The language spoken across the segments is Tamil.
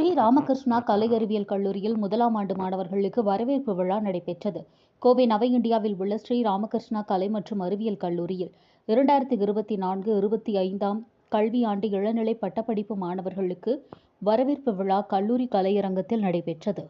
ஸ்ரீ ராமகிருஷ்ணா கலை அறிவியல் கல்லூரியில் முதலாம் ஆண்டு மாணவர்களுக்கு வரவேற்பு விழா நடைபெற்றது. கோவை நவ இந்தியாவில் உள்ள ஸ்ரீ ராமகிருஷ்ணா கலை மற்றும் அறிவியல் கல்லூரியில் இரண்டாயிரத்தி இருபத்தி நான்கு இருபத்தி ஐந்தாம் கல்வியாண்டு இளநிலை பட்டப்படிப்பு மாணவர்களுக்கு வரவேற்பு விழா கல்லூரி கலையரங்கத்தில் நடைபெற்றது.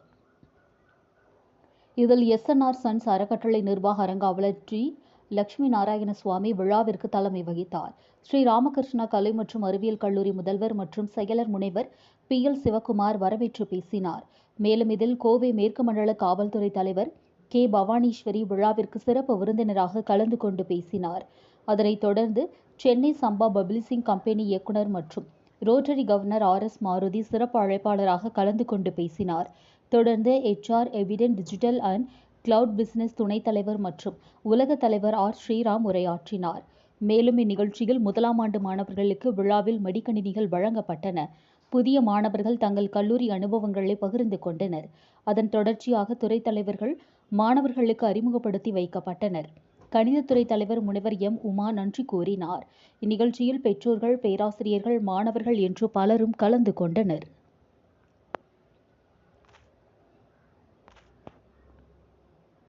இதில் எஸ்என்ஆர் சன்ஸ் அறக்கட்டளை நிர்வாக அரங்காவலர் டி. லட்சுமி நாராயண சுவாமி விழாவிற்கு தலைமை வகித்தார். ஸ்ரீ ராமகிருஷ்ணா கலை மற்றும் அறிவியல் கல்லூரி முதல்வர் மற்றும் செயலர் முனைவர் பி. எல். சிவகுமார் வரவேற்று பேசினார். மேலும் இதில் கோவை மேற்கு மண்டல காவல்துறை தலைவர் கே. பவானீஸ்வரி விழாவிற்கு சிறப்பு விருந்தினராக கலந்து கொண்டு பேசினார். அதனைத் தொடர்ந்து சென்னை சம்பா பப்ளிசிங் கம்பெனி இயக்குனர் மற்றும் Rotary governor R. S. Maruthi சிறப்பு அழைப்பாளராக கலந்து கொண்டு பேசினார். தொடர்ந்து HR evident digital and cloud business துணைத் தலைவர் மற்றும் உலக தலைவர் ஆர். ஸ்ரீராம் உரையாற்றினார். மேலும் இந்நிகழ்ச்சியில் முதலாம் ஆண்டு மாணவர்களுக்கு விழாவில் மடிக்கணினிகள் வழங்கப்பட்டன. புதிய மாணவர்கள் தங்கள் கல்லூரி அனுபவங்களை பகிர்ந்து கொண்டனர். அதன் தொடர்ச்சியாக துறைத் தலைவர்கள் மாணவர்களுக்கு அறிமுகப்படுத்தி வைக்கப்பட்டனர். கணிதத்துறை தலைவர் முனைவர் எம். உமா நன்றி கூறினார். இந்நிகழ்ச்சியில் பெற்றோர்கள் பேராசிரியர்கள் மாணவர்கள் என்று பலரும் கலந்து கொண்டனர்.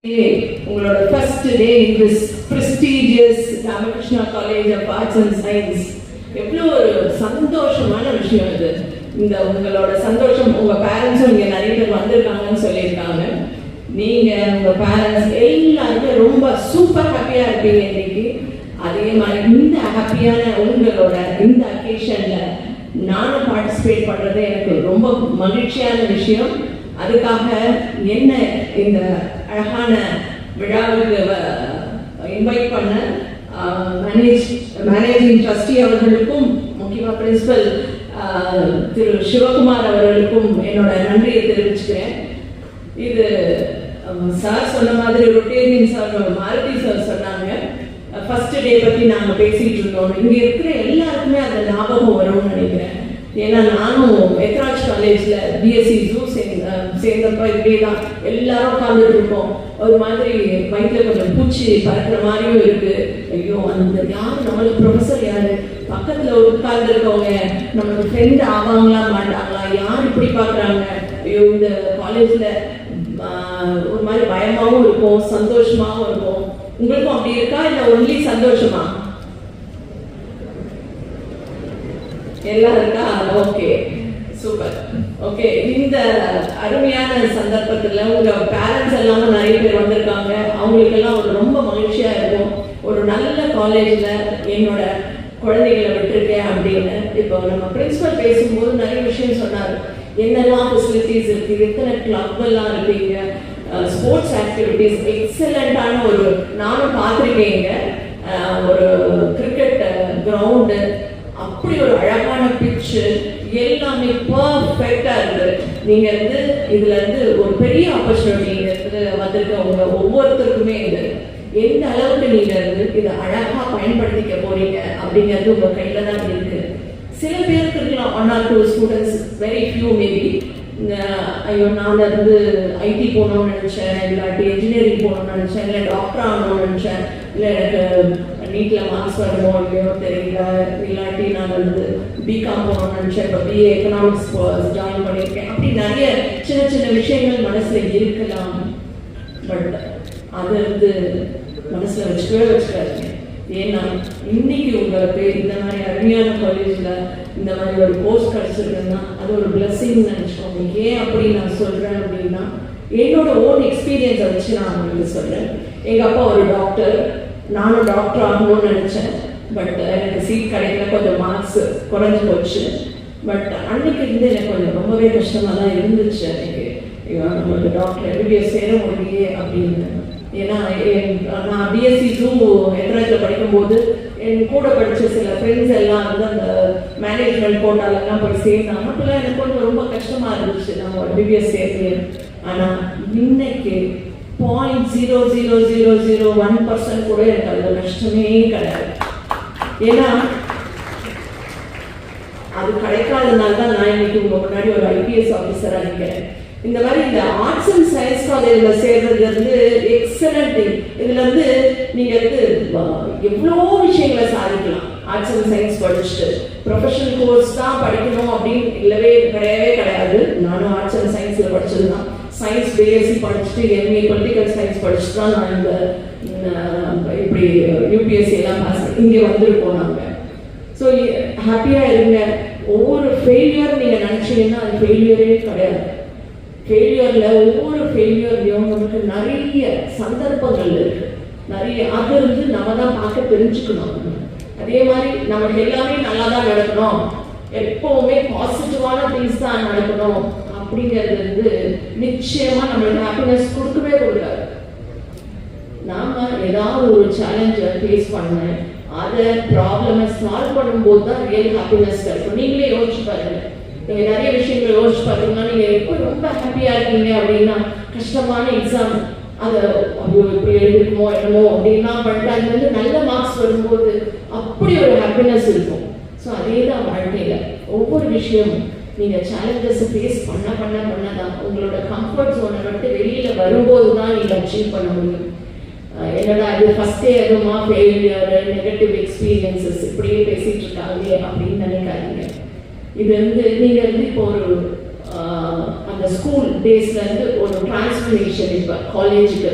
உங்களோட first day in this prestigious Ramakrishna college of arts and science எவ்வளோ ஒரு சந்தோஷமான விஷயம் இது. இந்த உங்களோட சந்தோஷம் உங்க பேரண்ட்ஸும் இங்க நிறைய பேர் வந்திருக்காங்கன்னு சொல்லியிருக்காங்க. நீங்க உங்க பேரண்ட்ஸ் எல்லாருமே ரொம்ப சூப்பர் ஹாப்பியா இருப்பீங்க இன்னைக்கு. அதே மாதிரி இந்த ஹாப்பியான உங்களோட இந்த அக்கேஷன்ல நானும் பார்ட்டிசிபேட் பண்றது எனக்கு ரொம்ப மகிழ்ச்சியான விஷயம். அதுக்காக என்ன இந்த அழகான விழாவுக்கு இன்வைட் பண்ண மேனேஜ் மேனேஜிங் ட்ரஸ்டி அவர்களுக்கும் முக்கியமாக பிரின்சிபல் திரு சிவகுமார் அவர்களுக்கும் என்னோட நன்றியை தெரிவிச்சுக்கிறேன். இது சார் சொன்ன மாதிரி ரொட்டேரியன் சார் மாருதி சார் சொன்னாங்க. ஃபர்ஸ்ட் டே பற்றி நாங்கள் பேசிகிட்டு இருந்தோம். இங்கே இருக்கிற எல்லாருக்குமே அந்த ஞாபகம் வரும்னு நினைக்கிறேன். ஏன்னா நானும் மெத்ராஜ் காலேஜில் பிஎஸ்சி ஜூ சேர்ந்த சேர்ந்தப்ப இப்படியே தான் எல்லாரும் உட்காந்துட்டு இருக்கோம். ஒரு மாதிரி வயிற்றுல கொஞ்சம் பூச்சி பறக்கிற மாதிரியும் இருக்குது ஐயோ அந்த யார் நம்மளுக்கு ப்ரொஃபஸர் யார்? பக்கத்தில் உட்கார்ந்துருக்கவங்க நம்மளுக்கு ஃப்ரெண்ட் ஆவாங்களா மாட்டாங்களா? யார் இப்படி பார்க்குறாங்க ஐயோ இந்த காலேஜில் ஒரு மாதிரி பயமாகவும் இருக்கும் சந்தோஷமாகவும் இருக்கும். உங்களுக்கும் அப்படி இருக்கா? இல்லை ஒன்லி சந்தோஷமா? எல்லாம் இருக்கா ஓகே. சூப்பர். ஓகே இந்த அருமையான சந்தர்ப்பத்தில் உங்கள் பேரண்ட்ஸ் எல்லாமும் நிறைய பேர் வந்திருக்காங்க. அவங்களுக்கெல்லாம் ஒரு ரொம்ப மகிழ்ச்சியாக இருக்கும். ஒரு நல்ல காலேஜில் என்னோட குழந்தைகளை விட்டுருக்கேன் அப்படின்னு. இப்போ நம்ம பிரின்சிபல் பேசும்போது நிறைய விஷயம் சொன்னார். என்னெல்லாம் ஃபெசிலிட்டிஸ் இருக்கு? எத்தனை கிளப் எல்லாம் இருக்கீங்க? ஸ்போர்ட்ஸ் ஆக்டிவிட்டீஸ் எக்ஸலண்டான ஒரு நானும் பார்த்துருக்கேங்க ஒரு கிரிக்கெட் கிரவுண்டு பிச்சு எல்லாமே பர்ஃபெக்டா இருக்குது நீங்க வந்து இதுல இருந்து ஒரு பெரிய ஆப்பர்ச்சுனிட்டி இருந்து ஒவ்வொருத்தருக்குமே இது. எந்த அளவுக்கு நீங்க வந்து இதை அழகா பயன்படுத்திக்க போறீங்க அப்படிங்கிறது உங்க கையில தான் இருக்கு. சில பேருக்கு இருக்கலாம். One or two students very few maybe ஐயோ நான் வந்து ஐடி போகணும்னு நினச்சேன் இல்லாட்டி இன்ஜினியரிங் போகணும்னு நினச்சேன் இல்லை டாக்டர் ஆகணும்னு நினச்சேன் இல்லை எனக்கு நீட்டில் மார்க்ஸ் வருமோ இல்லையோ தெரியல. இல்லாட்டி நான் வந்து பிகாம் போகணும்னு நினச்சேன். இப்போ பிஏ எக்கனாமிக்ஸ் ஜாயின் பண்ணியிருக்கேன். அப்படி நிறைய சின்ன சின்ன விஷயங்கள் மனசில் இருக்கலாம். பட் அது வந்து மனசில் வச்சுக்கவே வச்சுக்காதீங்க. ஏன்னா இன்னைக்கு உங்களுக்கு இந்த மாதிரி அருமையான காலேஜில் இந்த மாதிரி ஒரு கோர்ஸ் கிடச்சிருக்குன்னா அது ஒரு பிளஸ்ஸிங் நினச்சிக்கோங்க. ஏன் அப்படி நான் சொல்கிறேன் அப்படின்னா என்னோட ஓன் எக்ஸ்பீரியன்ஸை வச்சு நான் உங்களுக்கு சொல்கிறேன் எங்கள் அப்பா ஒரு டாக்டர் நானும் டாக்டர் ஆகணும்னு நினச்சேன். பட் uh, எனக்கு சீட் கிடைக்கல கொஞ்சம் மார்க்ஸ் குறைஞ்சி போச்சு. பட் அன்னைக்கு இருந்து எனக்கு கொஞ்சம் ரொம்பவே கஷ்டமாக தான் இருந்துச்சு எனக்கு நம்மளுக்கு டாக்டர் எம்பிபிஎஸ் சேர முடியே அப்படின்னு. ஏன்னா நான் பிஎஸ்சி டூ எத்ராஜில் படிக்கும்போது என் கூட படித்த சில ஃப்ரெண்ட்ஸ் எல்லாம் வந்து அந்த மேனேஜ்மெண்ட் கோட்டாலெல்லாம் போய் சேர்ந்தாங்க அப்போல்லாம் எனக்கு கொஞ்சம் ரொம்ப கஷ்டமாக இருந்துச்சு. நம்ம பிபிஎஸ் சேர்த்து ஆனால் இன்னைக்கு point zero zero zero zero one percent கூட எனக்கு அதில் நஷ்டமே கிடையாது. ஏன்னா அது கிடைக்காதனால தான் நான் இன்னைக்கு உங்க முன்னாடி ஒரு ஐபிஎஸ் ஆஃபீஸராக இருக்கிறேன் இந்த மாதிரி இந்த ஆர்ட்ஸ் அண்ட் சயின்ஸ் காலேஜில் சேர்றது வந்து எக்ஸலண்ட் திங் இதில் வந்து நீங்கள் வந்து எவ்வளோ விஷயங்களை சாதிக்கலாம். ஆர்ட்ஸ் அண்ட் சயின்ஸ் படிச்சுட்டு. ப்ரொஃபஷனல் கோர்ஸ் தான் படிக்கணும் அப்படின்னு இல்லவே கிடையவே கிடையாது. நானும் ஆர்ட்ஸ் அண்ட் சயின்ஸில் படிச்சது தான் சயின்ஸ் பிஎஸ்சி படிச்சுட்டு எம்ஏ பொலிட்டிக்கல் சயின்ஸ் படிச்சுட்டு தான் நான் இந்த இப்படி யூபிஎஸ்சி எல்லாம் பாஸ் இங்கே வந்திருக்கோம் நாங்கள் ஸோ ஹாப்பியாக இருங்க. ஒவ்வொரு ஃபெயிலியர் நீங்கள் நினச்சிங்கன்னா அது ஃபெயிலியரே கிடையாது. ஃபெயிலியரில் ஒவ்வொரு ஃபெயிலியர்லையும் நமக்கு நிறைய சந்தர்ப்பங்கள் இருக்கு. நிறைய அது வந்து நம்ம தான் பார்க்க தெரிஞ்சுக்கணும். அதே மாதிரி நமக்கு எல்லாமே நல்லா தான் நடக்கணும். எப்போவுமே பாசிட்டிவான திங்ஸ் தான் நடக்கணும். அப்படிங்கிறது வந்து நிச்சயமா நம்மளுக்கு ஹாப்பினஸ் கொடுக்கவே கொடுக்காது. நாம ஏதாவது ஒரு சேலஞ்சை ஃபேஸ் பண்ண அதை ப்ராப்ளமை சால்வ் பண்ணும்போது தான் ரியல் ஹாப்பினஸ் கிடைக்கும். நீங்களே யோசிச்சு பாருங்க. நீங்க நிறைய விஷயங்கள் யோசிச்சு பார்த்தீங்கன்னா நீங்க எப்போ ரொம்ப ஹாப்பியா இருக்கீங்க அப்படின்னா கஷ்டமான எக்ஸாம் அதை ஐயோ இப்படி எழுதிருக்குமோ என்னமோ அப்படின்னா பண்ணிட்டு அது வந்து நல்ல மார்க்ஸ் வரும்போது அப்படி ஒரு ஹாப்பினஸ் இருக்கும். ஸோ அதே தான் வாழ்க்கையில. ஒவ்வொரு விஷயமும் நீங்க சேலஞ்சஸ் ஃபேஸ் பண்ண பண்ண பண்ண தான் உங்களோட கம்ஃபர்ட் ஜோனை விட்டு வெளியில வரும்போது தான் நீங்க அச்சீவ் பண்ண முடியும். என்னடா இது ஃபர்ஸ்டே எதுமா ஃபெயிலியர் நெகட்டிவ் எக்ஸ்பீரியன்சஸ் இப்படியே பேசிட்டு இருக்காங்களே அப்படின்னு நினைக்காதீங்க. இது வந்து நீங்க வந்து இப்போ ஒரு அந்த ஸ்கூல் டேஸ்ல இருந்து ஒரு டிரான்ஸ்ஃபர்மேஷன் இப்போ காலேஜுக்கு